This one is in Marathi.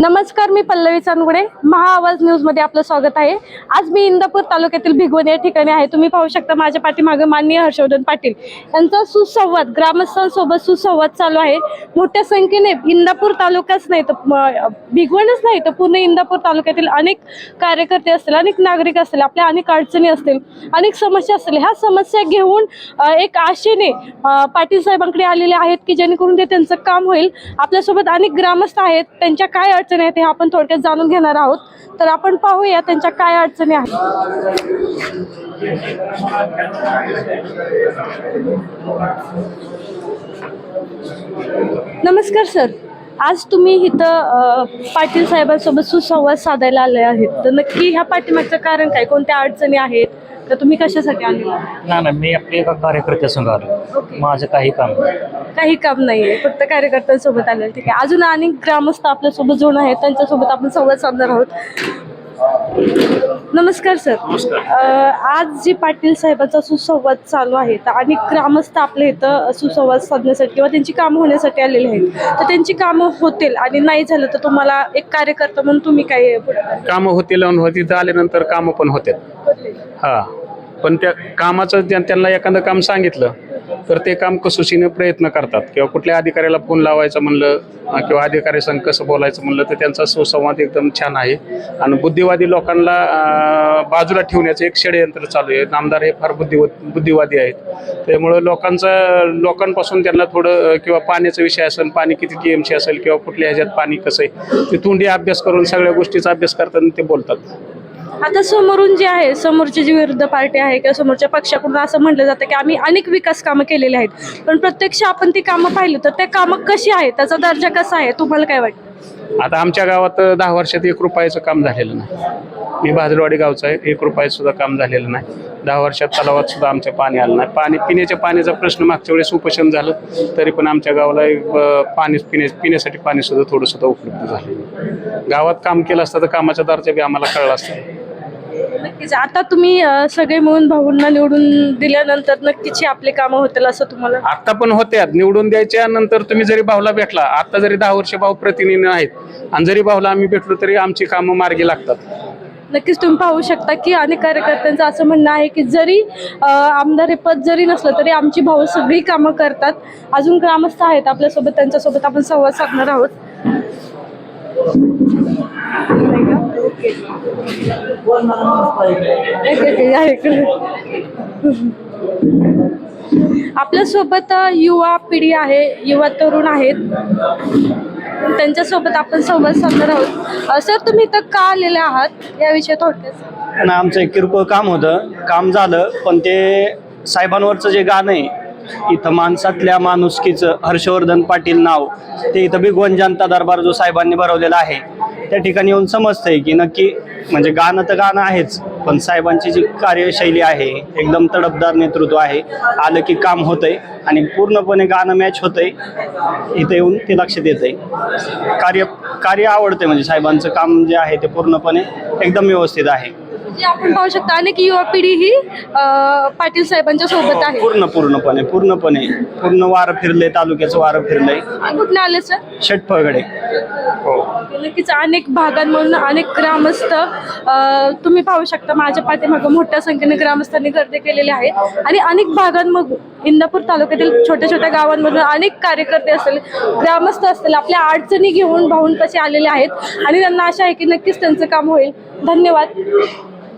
नमस्कार मी पल्लवी चांदगुडे. महाआवाज न्यूजमध्ये आपलं स्वागत आहे. आज मी इंदापूर तालुक्यातील भिगवण या ठिकाणी आहे. तुम्ही पाहू शकता माझ्या पाठीमागे माननीय हर्षवर्धन पाटील यांचा सुसंवाद ग्रामस्थांसोबत सुसंवाद चालू आहे. मोठ्या संख्येने इंदापूर तालुकाच नाही तर भिगवणच नाही तर पूर्ण इंदापूर तालुक्यातील अनेक कार्यकर्ते असतील अनेक नागरिक असतील आपल्या अनेक अडचणी असतील अनेक समस्या असतील ह्या समस्या घेऊन एक आशेने पाटील साहेबांकडे आलेले आहेत की जेणेकरून ते त्यांचं काम होईल. आपल्यासोबत अनेक ग्रामस्थ आहेत. त्यांच्या काय अडचणी आहेत हे आपण थोडक्यात जाणून घेणार आहोत. तर आपण पाहूया त्यांच्या काय अडचणी आहेत. नमस्कार सर. आज तुम्ही इथं पाटील साहेबांसोबत सुसंवाद साधायला आले आहेत. तर नक्की ह्या पाठीमागचं कारण काय? कोणत्या अडचणी आहेत? तर तुम्ही कशासाठी आले नाही नाही मी आपल्या एका कार्यकर्त्या संघ आलो. ओके. माझं काही काम नाही. काही काम नाहीये फक्त कार्यकर्त्यांसोबत आले ठीक आहे. अजून अनेक ग्रामस्थ आपल्यासोबत जोड आहेत त्यांच्यासोबत आपण संवाद साधणार आहोत. नमस्कार सर. अ, आज जी पाटील साहेबांचा सुसंवाद चालू आहे तर अनेक ग्रामस्थ आपल्या इथं सुसंवाद साधण्यासाठी किंवा त्यांची कामं होण्यासाठी आलेले आहेत तर त्यांची कामं होतील आणि नाही झालं तर तुम्हाला एक कार्यकर्ता म्हणून तुम्ही काय कामं होतील आणि होती तर आल्यानंतर कामं पण होतात हा. पण त्या कामाचं त्या- त्यांना एखादं काम सांगितलं तर ते काम कसोशीने प्रयत्न करतात. किंवा कुठल्या अधिकाऱ्याला फोन लावायचं म्हणलं किंवा अधिकारी संग कसं बोलायचं म्हणलं तर त्यांचा सुसंवाद एकदम छान आहे. आणि बुद्धिवादी लोकांना बाजूला ठेवण्याचं एक षडयंत्र चालू आहे. नामदार हे फार बुद्धिव बुद्धिवादी आहेत. त्यामुळं लोकांचं लोकांपासून त्यांना थोडं किंवा पाण्याचा विषय असेल पाणी किती टी एमची असेल किंवा कुठल्या ह्याच्यात पाणी कसं आहे ते तोंडी अभ्यास करून सगळ्या गोष्टीचा अभ्यास करताना ते बोलतात. आता समोरून जे आहे समोरची जी विरुद्ध पार्टी आहे किंवा समोरच्या पक्षाकडून असं म्हटलं जातं की आम्ही अनेक विकास कामं केलेली आहेत. पण प्रत्यक्ष आपण ती कामं पाहिली तर त्या कामं कशी आहेत? त्याचा दर्जा कसा आहे? तुम्हाला काय वाटतं? आता आमच्या गावात दहा वर्षात एक रुपयाचं काम झालेलं नाही. मी भाजलवाडी गावचं आहे एक रुपयाचं सुद्धा काम झालेलं नाही. दहा वर्षात तलावात सुद्धा आमचं पाणी आलं नाही. पाणी पिण्याच्या पाण्याचा प्रश्न मागच्या वेळेस उपोषण झालं तरी पण आमच्या गावाला एक, पाणी पिण्या पिण्यासाठी पाणी सुद्धा उपलब्ध झालं गावात काम केलं असतं तर कामाचा दर्जा बी आम्हाला कळला असतं. नक्कीच. आता तुम्ही अं, सगळे मिळून भाऊंना निवडून दिल्यानंतर नक्कीच ही आपली कामं होतील असं तुम्हाला? आता पण होत्या निवडून द्यायच्या नंतर तुम्ही जरी भाऊला भेटला आता जरी दहा वर्ष भाऊ प्रतिनिधी आहेत आणि जरी भाऊला आम्ही भेटलो तरी आमची कामं मार्गी लागतात. नक्कीच तुम्ही पाहू शकता की अनेक कार्यकर्त्यांचं असं म्हणणं आहे की जरी अं, आमदार हे पद जरी नसलं तरी आमची भाऊ सगळी कामं करतात. अजून ग्रामस्थ आहेत आपल्यासोबत त्यांच्यासोबत आपण संवाद साधणार आहोत. आपल्यासोबत आहे आपल्यासोबत युवा पिढी आहे युवा तरुण आहेत. त्यांच्यासोबत आपण संवाद साधणार आहोत. सर तुम्ही इथं का आलेले आहात? याविषयी थोडक्यात आणि आमचं एक किरकोळ काम होतं. काम झालं पण ते साहेबांवरचं जे गाणं आहे इथं माणसातल्या माणुसकीचं हर्षवर्धन पाटील नाव ते इथं बिगवन जनता दरबार जो साहेबांनी भरवलेला आहे त्या ठिकाणी येऊन समजतंय की नक्की म्हणजे गाणं तर गाणं आहेच पण साहेबांची जी कार्यशैली आहे एकदम तडपदार नेतृत्व आहे आलं की काम होतंय आणि पूर्णपणे गाणं मॅच होतंय इथं येऊन ते लक्षात येतंय कार्य कार्य आवडते म्हणजे साहेबांचं काम जे आहे ते पूर्णपणे एकदम व्यवस्थित आहे. म्हणजे आपण पाहू शकता अनेक युवा पिढी ही अ, पाटील साहेबांच्या सोबत आहे. पूर्ण पूर्णपणे पूर्णपणे. पूर्ण वारं फिरले तालुक्याचं वारं फिरलंय. कुठून आले सर षटफळगडे हो. नक्कीच अनेक भागांमधून अनेक ग्रामस्थ अ, तुम्ही पाहू शकता माझ्या पाठीमागं मोठ्या संख्येने ग्रामस्थांनी गर्दी केलेली आहे. आणि अनेक भागांमधून इंदापूर तालुक्यातील छोट्या छोट्या गावांमधून अनेक कार्यकर्ते असतील ग्रामस्थ असतील आपल्या अडचणी घेऊन भाऊन कसे आलेले आहेत. आणि त्यांना आशा आहे की नक्कीच त्यांचं काम होईल. धन्यवाद.